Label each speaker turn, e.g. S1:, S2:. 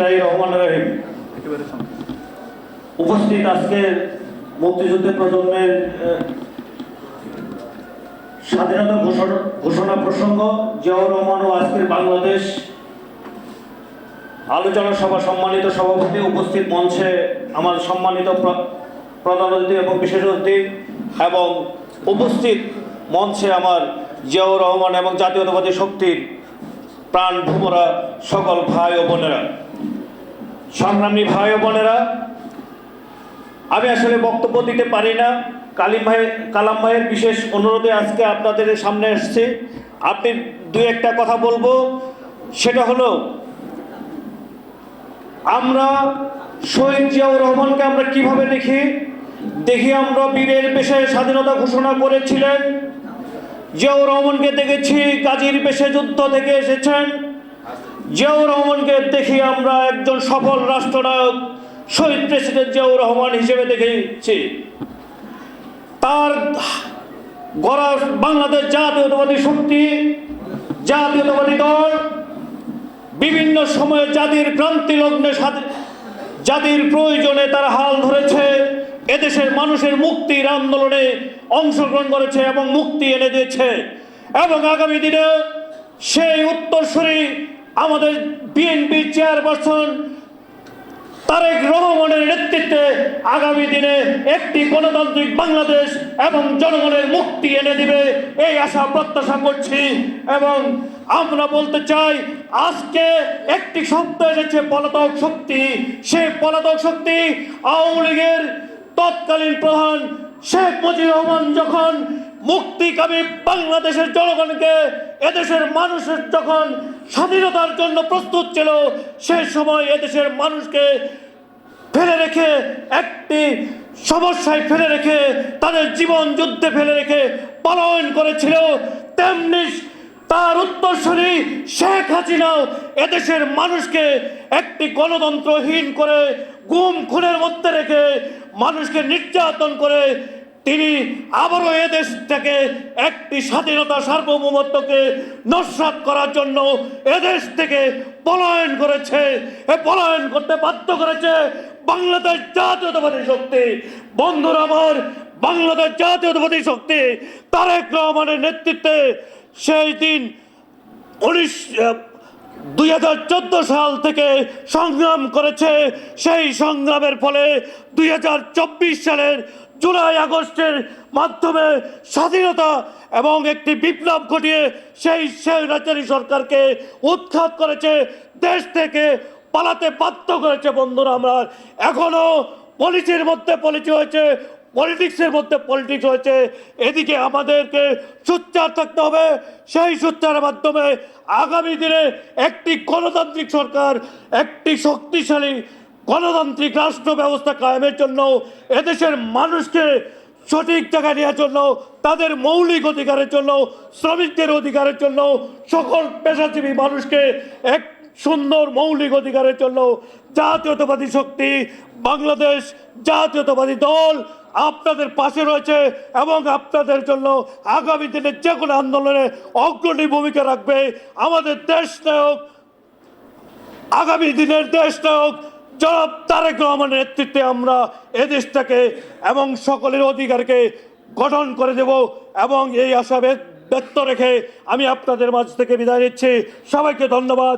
S1: রহমান রহিম উপস্থিত আজকের মুক্তিযুদ্ধের প্রজন্মের স্বাধীনতা ঘোষণা ঘোষণা প্রসঙ্গ, জিয়াউর রহমান ও আজকের বাংলাদেশ আলোচনা সভা সম্মানিত সভাপতি উপস্থিত মঞ্চে আমার সম্মানিত প্রধান অতিথি এবং বিশেষ অতিথি এবং উপস্থিত মঞ্চে আমার জিয়াউর রহমান এবং জাতীয়তাবাদী শক্তির প্রাণ ভুমরা সকল ভাই ও বোনেরা। সংগ্রামী ভাই বোনেরা, আমি আসলে বক্তব্য দিতে পারি না। কালিম ভাই, কালাম ভাইয়ের বিশেষ অনুরোধে আজকে আপনাদের সামনে এসেছি। আপনি দু একটা কথা বলব। সেটা হলো, আমরা শহীদ জিয়াউর রহমানকে আমরা কীভাবে দেখি? দেখি আমরা বীরের বেশে স্বাধীনতা ঘোষণা করেছিলেন। জিয়াউর রহমানকে দেখেছি কাজীর বেশে যুদ্ধ থেকে এসেছেন। জিয়াউর রহমানকে দেখি আমরা একজন সফল রাষ্ট্রনায়ক, শহীদ প্রেসিডেন্ট জিয়াউর রহমান হিসেবে দেখেছি। তার গড়া বাংলাদেশ জাতীয়তাবাদী শক্তি, জাতীয়তাবাদী দল, বিভিন্ন সময়ে জাতির ক্রান্তি লগ্নে জাতির প্রয়োজনে তারা হাল ধরেছে, এদেশের মানুষের মুক্তির আন্দোলনে অংশগ্রহণ করেছে এবং মুক্তি এনে দিয়েছে। এবং আগামী দিনে সেই উত্তরসূরি আমাদের বিএনপি চেয়ারপারসন তারেক রহমানের নেতৃত্বে আগামী দিনে একটি গণতান্ত্রিক বাংলাদেশ এবং জনগণের মুক্তি এনে দিবে, এই আশা প্রত্যাশা করছি। এবং আমরা বলতে চাই, আজকে একটি শব্দ এসেছে পলাতক শক্তি। সেই পলাতক শক্তি আওয়ামী লীগের তৎকালীন প্রধান শেখ মুজিবুর রহমান যখন মুক্তিকামী বাংলাদেশের জনগণকে, এদেশের মানুষের যখন স্বাধীনতার জন্য প্রস্তুত ছিল, সে সময় এদেশের মানুষকে ফেলে রেখে, একটি সমস্যায় ফেলে রেখে, তাদের জীবন যুদ্ধে ফেলে রেখে পলায়ন করেছিল। তেমনি তার উত্তরসূরি শেখ হাসিনাও এদেশের মানুষকে একটি গণতন্ত্রহীন করে, গুম খুনের মধ্যে রেখে মানুষকে নির্যাতন করে তিনি আবারও এদেশ থেকে একটি স্বাধীনতা সার্বভৌমত্বকে নস্বাত করার জন্য এদেশ থেকে পলায়ন করেছে। এ পলায়ন করতে বাধ্য করেছে বাংলাদেশ জাতীয়তাবাদী শক্তি। বন্ধুরা আমার, বাংলাদেশ জাতীয়তাবাদী শক্তি তারেক রহমানের নেতৃত্বে সেই দিন উনিশ দুই হাজার চোদ্দ সাল থেকে সংগ্রাম করেছে। সেই সংগ্রামের ফলে দুই হাজার চব্বিশ সালের জুলাই আগস্টের মাধ্যমে স্বাধীনতা এবং একটি বিপ্লব ঘটিয়ে সেই স্বৈরাচারী সরকারকে উৎখাত করেছে, দেশ থেকে পালাতে বাধ্য করেছে বন্ধুরা আমরা। এখনও পলিসির মধ্যে পলিসি হয়েছে, পলিটিক্সের মধ্যে পলিটিক্স হয়েছে। এদিকে আমাদেরকে সোচ্চার থাকতে হবে। সেই সোচ্চারের মাধ্যমে আগামী দিনে একটি গণতান্ত্রিক সরকার, একটি শক্তিশালী গণতান্ত্রিক রাষ্ট্র ব্যবস্থা কায়েমের জন্য, এদেশের মানুষকে সঠিক জায়গায় নেওয়ার জন্য, তাদের মৌলিক অধিকারের জন্য, শ্রমিকদের অধিকারের জন্য, সকল পেশাজীবী মানুষকে এক সুন্দর মৌলিক অধিকারের জন্য জাতীয়তাবাদী শক্তি, বাংলাদেশ জাতীয়তাবাদী দল আপনাদের পাশে রয়েছে এবং আপনাদের জন্য আগামী দিনে যে কোনো আন্দোলনে অগ্রণী ভূমিকা রাখবে। আমাদের দেশ নায়ক, আগামী দিনের দেশ নায়ক জনাব তারেক রহমানের নেতৃত্বে আমরা এদেশটাকে এবং সকলের অধিকারকে গঠন করে দেব এবং এই আশা ব্যক্ত রেখে আমি আপনাদের মাঝ থেকে বিদায় নিচ্ছি। সবাইকে ধন্যবাদ।